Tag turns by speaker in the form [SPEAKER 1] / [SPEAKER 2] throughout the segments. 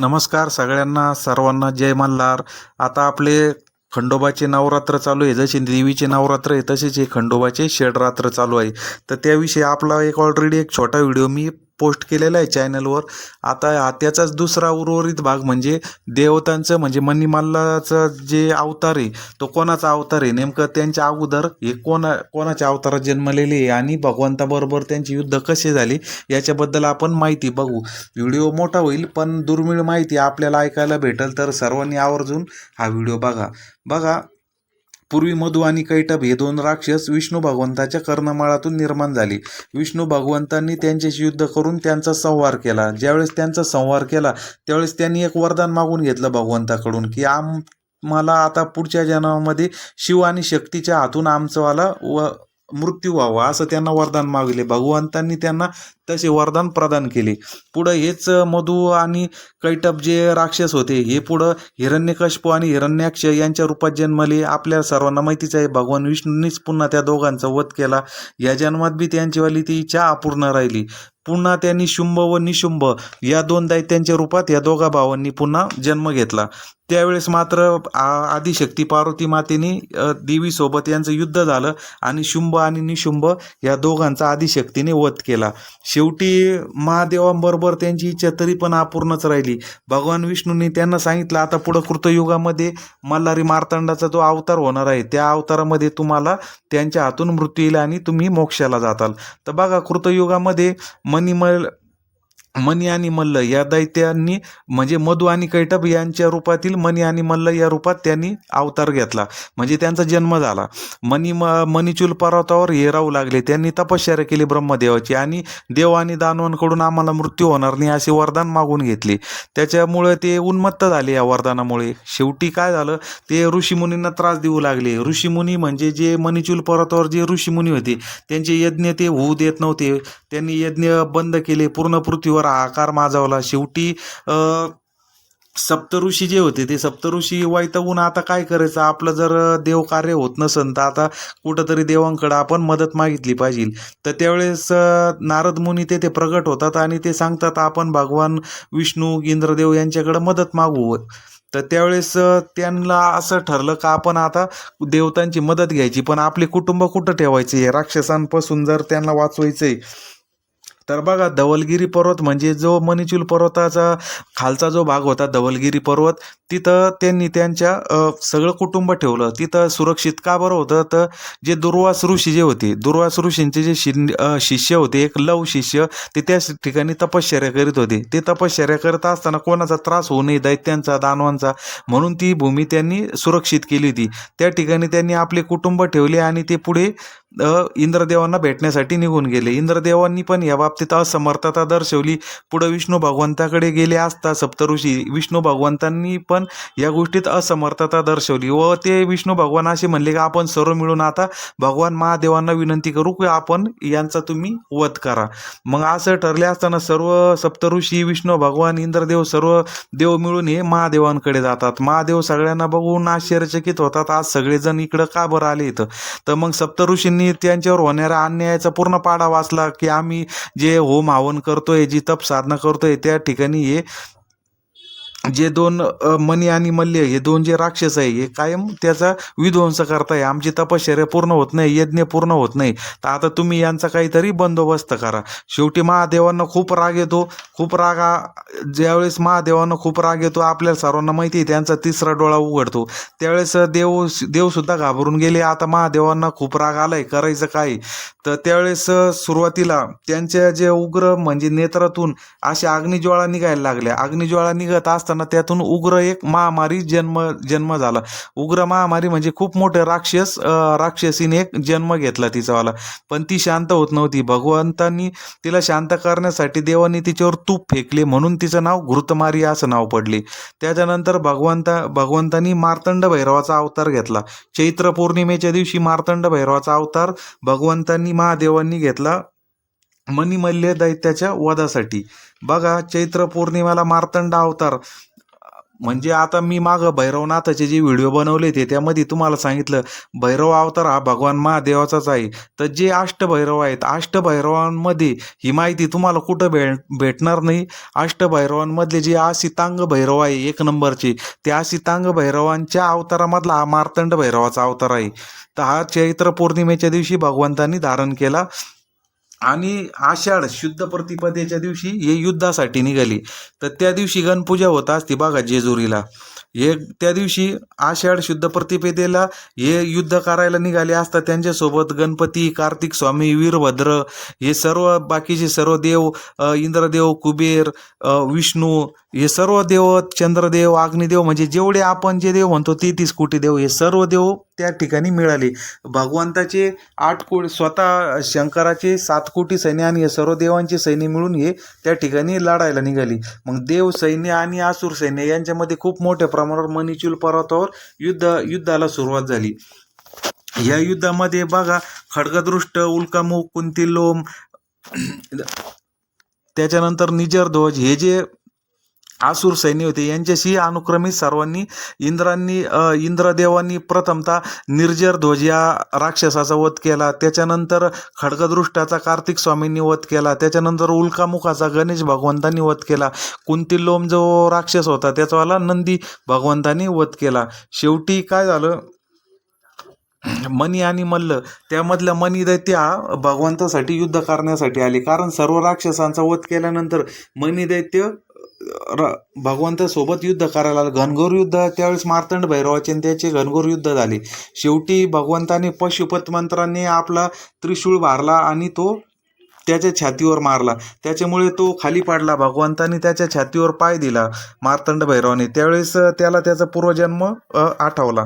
[SPEAKER 1] नमस्कार सगळ्यांना सर्वांना जय मल्हार. आता आपले खंडोबाचे नवरात्र चालू आहे. जसे देवीचे नवरात्र आहे तसेच हे खंडोबाचे षडरात्र चालू आहे. तर त्याविषयी आपला एक ऑलरेडी एक छोटा व्हिडिओ मी पोस्ट केलेला आहे चॅनलवर. आता त्याचाच दुसरा उर्वरित भाग म्हणजे देवतांचं म्हणजे मनीमाल्लाचं जे अवतार आहे तो कोणाचा अवतार आहे? नेमकं त्यांच्या अगोदर हे कोणा कोणाच्या अवतारात जन्मलेले आहे? आणि भगवंताबरोबर त्यांचे युद्ध कसे झाले? याच्याबद्दल आपण माहिती बघू. व्हिडिओ मोठा होईल पण दुर्मिळ माहिती आपल्याला ऐकायला भेटेल. तर सर्वांनी आवर्जून हा व्हिडिओ बघा. बघा पूर्वी मधु आणि कैटभ हे दोन राक्षस विष्णू भगवंताच्या कर्णमाळातून निर्माण झाले. विष्णू भगवंतांनी त्यांच्याशी युद्ध करून त्यांचा संहार केला. ज्यावेळेस त्यांचा संहार केला त्यावेळेस त्यांनी एक वरदान मागून घेतलं भगवंताकडून की आम मला आता पुढच्या जन्मामध्ये शिव आणि शक्तीच्या हातून आमचंवाला व मृत्यू व्हावा असं त्यांना वरदान मागले भगवंतांनी त्यांना तसे वरदान प्रदान केले. पुढं हेच मधु आणि कैटप जे राक्षस होते हे पुढं हिरण्यकशपू आणि हिरण्याक्ष यांच्या रूपात जन्मले. आपल्या सर्वांना माहितीच आहे भगवान विष्णूंनीच पुन्हा त्या दोघांचा वध केला. या जन्मात बी त्यांचीवाली ती इच्छा अपूर्ण राहिली. पुन्हा त्यांनी शुंभ व निशुंभ या दोन दैत्यांच्या रूपात या दोघा भावांनी पुन्हा जन्म घेतला. त्यावेळेस मात्र आ- आदिशक्ती पार्वती मातेने देवीसोबत यांचं युद्ध झालं आणि शुंभ आणि निशुंभ या दोघांचा आदिशक्तीने वध केला. शेवटी महादेवांबरोबर त्यांची इच्छा तरी पण अपूर्णच राहिली. भगवान विष्णूंनी त्यांना सांगितलं आता पुढं कृतयुगामध्ये मल्हारी मार्तंडाचा जो अवतार होणार आहे त्या अवतारामध्ये तुम्हाला त्यांच्या हातून मृत्यू येईल आणि तुम्ही मोक्षाला जाताल. तर बघा कृतयुगामध्ये मणिमल मणी आणि मल्ल या दैत्यांनी म्हणजे मधु आणि कैटभ यांच्या रूपातील मणी आणि मल्ल या रूपात त्यांनी अवतार घेतला. म्हणजे त्यांचा जन्म झाला. मणी म मणिचूल पर्वतावर हे राहू लागले. त्यांनी तपश्चर्या केली ब्रह्मदेवाची आणि देव आणि दानवांकडून आम्हाला मृत्यू होणार नाही असे वरदान मागून घेतले. त्याच्यामुळे ते उन्मत्त झाले या वरदानामुळे. शेवटी काय झालं? ते ऋषीमुनींना त्रास देऊ लागले. ऋषीमुनी म्हणजे जे मणिचूल पर्वतावर जे ऋषीमुनी होते त्यांचे यज्ञ ते होऊ देत नव्हते. त्यांनी यज्ञ बंद केले. पूर्ण पृथ्वीवर आकार माजवला. शेवटी सप्तऋषी जे होते ते सप्तऋषी वैतागून आता काय करायचं? आपलं जर देव कार्य होत नसन तर आता कुठंतरी देवांकडं आपण मदत मागितली पाहिजे. तर त्यावेळेस नारद मुनी तेथे प्रगट होतात आणि ते सांगतात आपण भगवान विष्णू इंद्रदेव यांच्याकडं मदत मागू. तर त्यावेळेस त्यांना असं ठरलं का आपण आता देवतांची मदत घ्यायची पण आपले कुटुंब कुठं ठेवायचे? हे राक्षसांपासून जर त्यांना वाचवायचंय तर बघा धवलगिरी पर्वत म्हणजे जो मणिचूल पर्वताचा खालचा जो भाग होता धवलगिरी पर्वत तिथं त्यांनी त्यांच्या सगळं कुटुंब ठेवलं. तिथं सुरक्षित का बरं होतं? तर जे दुर्वास ऋषी जे होते दुर्वास ऋषींचे जे शिन शिष्य होते एक लव शिष्य ते त्या ठिकाणी तपश्चर्या करीत होते. ते तपश्चर्या करत असताना कोणाचा त्रास होऊ नये दैत्यांचा दानवांचा म्हणून ती भूमी त्यांनी सुरक्षित केली होती. त्या ठिकाणी त्यांनी आपले कुटुंब ठेवले आणि ते पुढे इंद्रदेवांना भेटण्यासाठी निघून गेले. इंद्रदेवांनी पण या बाबतीत असमर्थता दर्शवली. पुढं विष्णू भगवंताकडे गेले असता सप्तऋषी विष्णू भगवंतांनी पण या गोष्टीत असमर्थता दर्शवली. व ते विष्णू भगवान असे म्हणले की आपण सर्व मिळून आता भगवान महादेवांना विनंती करू की आपण यांचा तुम्ही वध करा. मग असं ठरले असताना सर्व सप्तऋषी विष्णू भगवान इंद्रदेव सर्व देव मिळून हे महादेवांकडे जातात. महादेव सगळ्यांना बघून आश्चर्यचकित होतात. आज सगळेजण इकडं का बरं आले इथं? तर मग सप्तऋषींनी त्यांच्यावर होणाऱ्या अन्यायाचा पूर्ण पाडा वाचला की आम्ही जे होम हवन करतोय जी तप साधना करतोय त्या ठिकाणी हे जे दोन मणी आणि मल्य हे दोन जे राक्षस आहे हे कायम त्याचा विध्वंस करताय. आमची तपश्चर्या पूर्ण होत नाही यज्ञ पूर्ण होत नाही. तर आता तुम्ही यांचा काहीतरी बंदोबस्त करा. शेवटी महादेवांना खूप राग येतो. खूप राग ज्यावेळेस महादेवांना खूप राग येतो आपल्याला सर्वांना माहिती आहे त्यांचा तिसरा डोळा उघडतो. त्यावेळेस देव देवसुद्धा घाबरून गेले. आता महादेवांना खूप राग आलाय करायचं काय? तर त्यावेळेस सुरुवातीला त्यांच्या जे उग्र म्हणजे नेत्रातून अशा अग्निज्वाळा निघायला लागल्या. अग्निज्वाळा निघत असताना त्यातून उग्र एक महामारी जन्म जन्म झाला. उग्र महामारी म्हणजे खूप मोठं राक्षस राक्षसीने एक जन्म घेतला तिचावाला. पण ती शांत होत नव्हती. भगवंतांनी तिला शांत करण्यासाठी देवानी तिच्यावर तूप फेकले म्हणून तिचं नाव घृतमारी असं नाव पडले. त्याच्यानंतर भगवंता भगवंतांनी मार्तंड भैरवाचा अवतार घेतला. चैत्र पौर्णिमेच्या दिवशी मार्तंड भैरवाचा अवतार भगवंतांनी महादेवांनी घेतला. मणिमल्य दैत्याच्या वधासाठी. बघा चैत्र पौर्णिमेला मार्तंड अवतार. म्हणजे आता मी मागं भैरवनाथाचे जे व्हिडिओ बनवले ते त्यामध्ये तुम्हाला सांगितलं भैरव अवतार हा भगवान महादेवाचाच आहे. तर जे अष्टभैरव आहेत अष्टभैरवांमध्ये ही माहिती तुम्हाला कुठं भेट भेटणार नाही. अष्टभैरवांमधले जे आसितांग भैरव आहे एक नंबरचे त्या आसितांग भैरवांच्या अवतारामधला हा मार्तंड भैरवाचा अवतार आहे. तर हा चैत्र पौर्णिमेच्या दिवशी भगवंतांनी धारण केला. आणि आषाढ शुद्ध प्रतिपदेच्या दिवशी हे युद्धासाठी निघाली. तर त्या दिवशी गणपूजा होत असते बघा जेजुरीला. हे त्या दिवशी आषाढ शुद्ध प्रतिपदेला हे युद्ध करायला निघाले असता त्यांच्यासोबत गणपती कार्तिक स्वामी वीरभद्र हे सर्व बाकीचे सर्व देव इंद्रदेव कुबेर विष्णू हे सर्व देव चंद्रदेव अग्निदेव म्हणजे जेवढे आपण जे देव म्हणतो तेहतीस कोटी देव हे सर्व देव त्या ठिकाणी मिळाले. भगवंताचे आठ कोटी स्वतः शंकराचे सात कोटी सैन्य आणि हे सर्व देवांचे सैन्य मिळून हे त्या ठिकाणी लढायला निघाली. मग देव सैन्य आणि आसुर सैन्य यांच्यामध्ये खूप मोठ्या प्रमाणावर मणिचूल पर्वतावर युद्ध युद्धाला सुरुवात झाली. या युद्धामध्ये बघा खडगदृष्ट उल्कामुख कुंतिलोम त्याच्यानंतर निजरध्वज हे जे आसुर सैन्य होते. यांच्याशी अनुक्रमित सर्वांनी इंद्रांनी इंद्रदेवांनी प्रथमतः निर्जर ध्वज या राक्षसाचा वध केला. त्याच्यानंतर खडगदृष्टाचा कार्तिक स्वामींनी वध केला. त्याच्यानंतर उल्कामुखाचा गणेश भगवंतांनी वध केला. कुंतिलोम जो राक्षस होता त्याचावाला नंदी भगवंतांनी वध केला. शेवटी काय झालं? मनी आणि मल्ल त्यामधल्या मनी दैत्य हा भगवंतासाठी युद्ध करण्यासाठी आले. कारण सर्व राक्षसांचा वध केल्यानंतर मनी दैत्य र भगवंतासोबत युद्ध करायला आलं. घनघोर युद्ध त्यावेळेस मार्तंड भैरवाचे आणि त्याचे घनघोर युद्ध झाले. शेवटी भगवंताने पशुपत मंत्राने आपला त्रिशूळ भारला आणि तो त्याच्या छातीवर मारला. त्याच्यामुळे तो खाली पाडला. भगवंताने त्याच्या छातीवर पाय दिला मार्तंड भैरवाने. त्यावेळेस त्याला त्याचा पूर्वजन्म आठवला.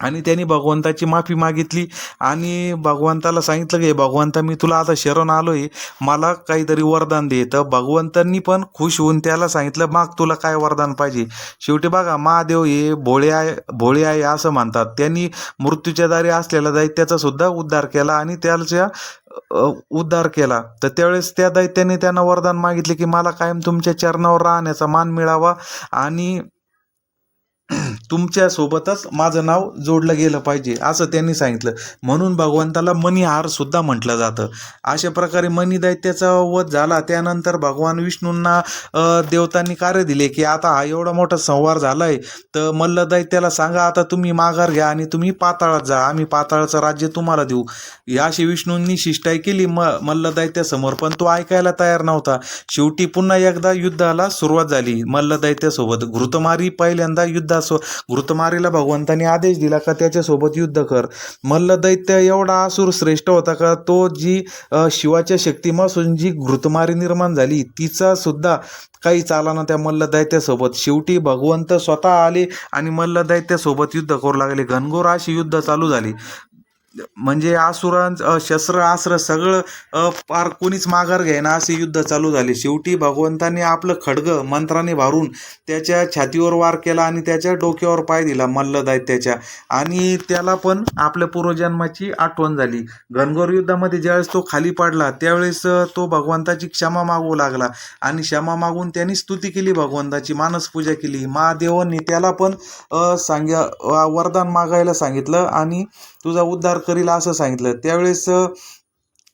[SPEAKER 1] आणि त्यांनी भगवंताची माफी मागितली. आणि भगवंताला सांगितलं की भगवंता मी तुला आता शरण आलो आहे मला काहीतरी वरदान दे. तर भगवंतांनी पण खुश होऊन त्याला सांगितलं माग तुला काय वरदान पाहिजे? शेवटी बघा महादेव हे भोळे आहे भोळे आहे असं म्हणतात. त्यांनी मृत्यूच्या दारी असलेल्या दैत्याचा सुद्धा उद्धार केला आणि त्याच्या उद्धार केला. तर त्यावेळेस त्या दैत्याने त्यांना वरदान मागितले की मला कायम तुमच्या चरणावर राहण्याचा मान मिळावा आणि तुमच्या सोबतच माझं नाव जोडलं गेलं पाहिजे असं त्यांनी सांगितलं. म्हणून भगवंताला मणिहार सुद्धा म्हटलं जातं. अशा प्रकारे मणी दैत्याचा वध झाला त्यानंतर भगवान विष्णूंना देवतांनी कार्य दिले की आता हा एवढा मोठा संवार झालाय तर मल्ल दैत्याला सांगा आता तुम्ही माघार घ्या आणि तुम्ही पाताळात जा आम्ही पाताळाचं राज्य तुम्हाला देऊ. याशी विष्णूंनी शिष्टाई केली म मल्ल दैत्यासमोर पण तो ऐकायला तयार नव्हता. शेवटी पुन्हा एकदा युद्धाला सुरुवात झाली. मल्ल दैत्यासोबत घृतमारी पहिल्यांदा स्व घृतमारीला भगवंतानी आदेश दिला का त्याच्यासोबत युद्ध कर. मल्ल दैत्य एवढा असुर श्रेष्ठ होता का तो जी शिवाच्या शक्तीपासून जी घृतमारी निर्माण झाली तिचा सुद्धा काही चालाना त्या मल्ल दैत्यासोबत शेवटी भगवंत स्वतः आले आणि मल्ल दैत्यासोबत युद्ध करू लागले. घनघोर अशी युद्ध चालू झाली. म्हणजे आसुरां शस्त्र आस्त्र सगळं पार कोणीच माघार घ्यायना असे युद्ध चालू झाले. शेवटी भगवंताने आपलं खडग मंत्राने भारून त्याच्या छातीवर वार केला आणि त्याच्या डोक्यावर पाय दिला मल्ल दैत्याच्या आणि त्याला पण आपल्या पूर्वजन्माची आठवण झाली. घनघोर युद्धामध्ये ज्यावेळेस तो खाली पडला त्यावेळेस तो भगवंताची क्षमा मागू लागला. आणि क्षमा मागून त्यांनी स्तुती केली भगवंताची मानसपूजा केली. महादेवांनी त्याला पण सांग्या वरदान मागायला सांगितलं आणि तुझा उद्धार करील असं सांगितलं. त्यावेळेस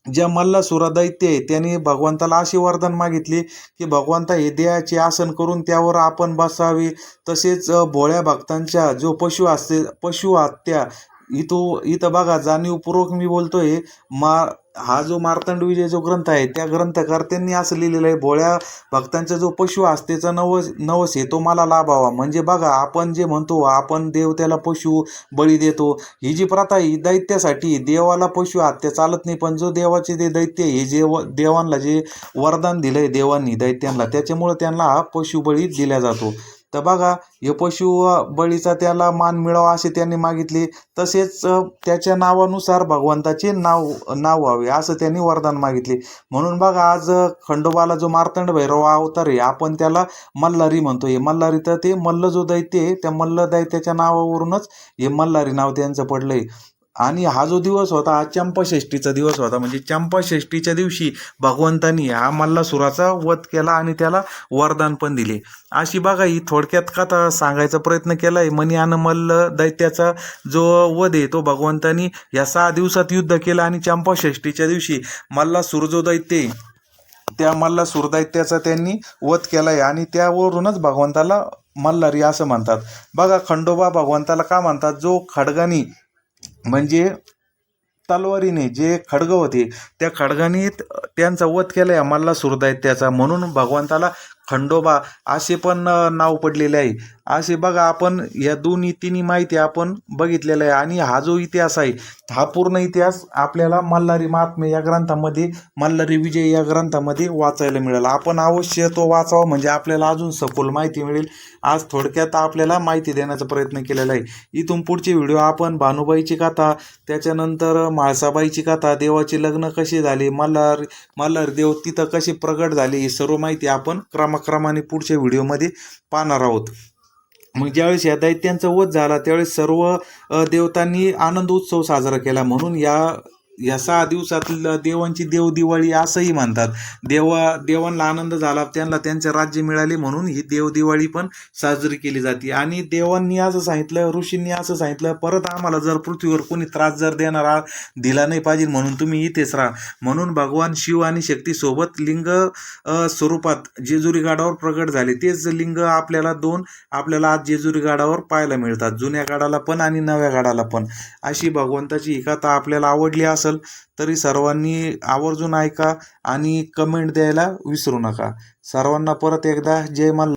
[SPEAKER 1] ज्या मल्लासुरा दैत्य आहे त्यांनी भगवंताला अशी वरदान मागितली की भगवंता हे देहाचे आसन करून त्यावर आपण बसावे. तसेच भोळ्या भक्तांच्या जो पशु असते पशु हत्या इथं इथं बघा जाणीवपूर्वक मी बोलतोय मा हा जो मार्तंड विजय जो ग्रंथ आहे त्या ग्रंथकर्त्यांनी असं लिहिलेलं आहे भोळ्या भक्तांचा जो पशु असतेचा नवस नवस आहे तो मला लाभावा. म्हणजे बघा आपण जे म्हणतो आपण देव त्याला पशु बळी देतो ही जी प्रथा ही दैत्यासाठी देवाला पशु हत्या चालत नाही पण जो देवाचे जे दैत्य हे जे व- देवांना जे वरदान दिलं आहे देवांनी दैत्यांना त्याच्यामुळे त्यांना हा पशुबळी दिला जातो. तर बघा हे पशु बळीचा त्याला मान मिळावा असे त्यांनी मागितले. तसेच त्याच्या नावानुसार भगवंताचे नाव नाव व्हावे असं त्यांनी वरदान मागितले. म्हणून बघा आज खंडोबाला जो मार्तंड भैरव अवतार आहे आपण त्याला मल्हारी म्हणतो. हे मल्हारी तर ते मल्ल जो दैत्य आहे त्या मल्ल दैत्याच्या नावावरूनच हे मल्हारी नाव त्यांचं पडलंय. आणि हा जो दिवस होता हा चंपाषष्टीचा दिवस होता. म्हणजे चंपाषष्टीच्या दिवशी भगवंतानी हा मल्लासुराचा वध केला आणि त्याला वरदान पण दिले. अशी बघा ही थोडक्यात कथा सांगायचा प्रयत्न केला आहे मनी आणि मल्ल दैत्याचा जो वध आहे तो भगवंतानी या सहा दिवसात युद्ध केलं आणि चंपाषष्टीच्या दिवशी मल्लासूर जो दैत्य आहे, त्या मल्लासूर दैत्याचा त्यांनी वध केला आहे आणि त्यावरूनच भगवंताला मल्हारी असं म्हणतात. बघा खंडोबा भगवंताला का म्हणतात? जो खडगानी म्हणजे तलवारीने जे खडग होते त्या खडगाने त्यांचा वध केला आहे मल्लासूर दैत्याचा म्हणून भगवंताला खंडोबा असे पण नाव पडलेले आहे. असे बघा आपण या दोन्ही तिन्ही माहिती आपण बघितलेलं आहे. आणि हा जो इतिहास आहे हा पूर्ण इतिहास आपल्याला मल्हारी महात्मे या ग्रंथामध्ये मल्हारी विजय या ग्रंथामध्ये वाचायला मिळेल. आपण अवश्य तो वाचावा म्हणजे आपल्याला अजून सखोल माहिती मिळेल. आज थोडक्यात आपल्याला माहिती देण्याचा प्रयत्न केलेला आहे. इथून पुढचे व्हिडिओ आपण भानुबाईची कथा त्याच्यानंतर म्हाळसाबाईची कथा देवाचे लग्न कसे झाले मल्हार मल्हार देव तिथं कसे प्रगट झाले ही सर्व माहिती आपण क्रमाक्रमाने पुढच्या व्हिडिओमध्ये पाहणार आहोत. मग ज्यावेळेस या दैत्यांचा वध झाला त्यावेळेस सर्व देवतांनी आनंद उत्सव साजरा केला म्हणून या या सहा दिवसातील देवांची देव दिवाळी असंही म्हणतात. देवा देवांना आनंद झाला त्यांना त्यांचे राज्य मिळाले म्हणून ही देव दिवाळी पण साजरी केली जाते. आणि देवांनी असं सांगितलं ऋषींनी असं सांगितलं परत आम्हाला जर पृथ्वीवर कोणी त्रास जर देणार दिला नाही पाहिजे म्हणून तुम्ही इथेच राहा. म्हणून भगवान शिव आणि शक्ती सोबत लिंग स्वरूपात जेजुरी गाडावर प्रगट झाले. तेच लिंग आपल्याला दोन आपल्याला आज जेजुरी गाडावर पाहायला मिळतात. जुन्या गाडाला पण आणि नव्या गाडाला पण. अशी भगवंताची ही कथा आपल्याला आवडली असं असेल तरी सर्वांनी आवर्जून ऐका आणि कमेंट द्यायला विसरू नका. सर्वांना परत एकदा जय मल्हार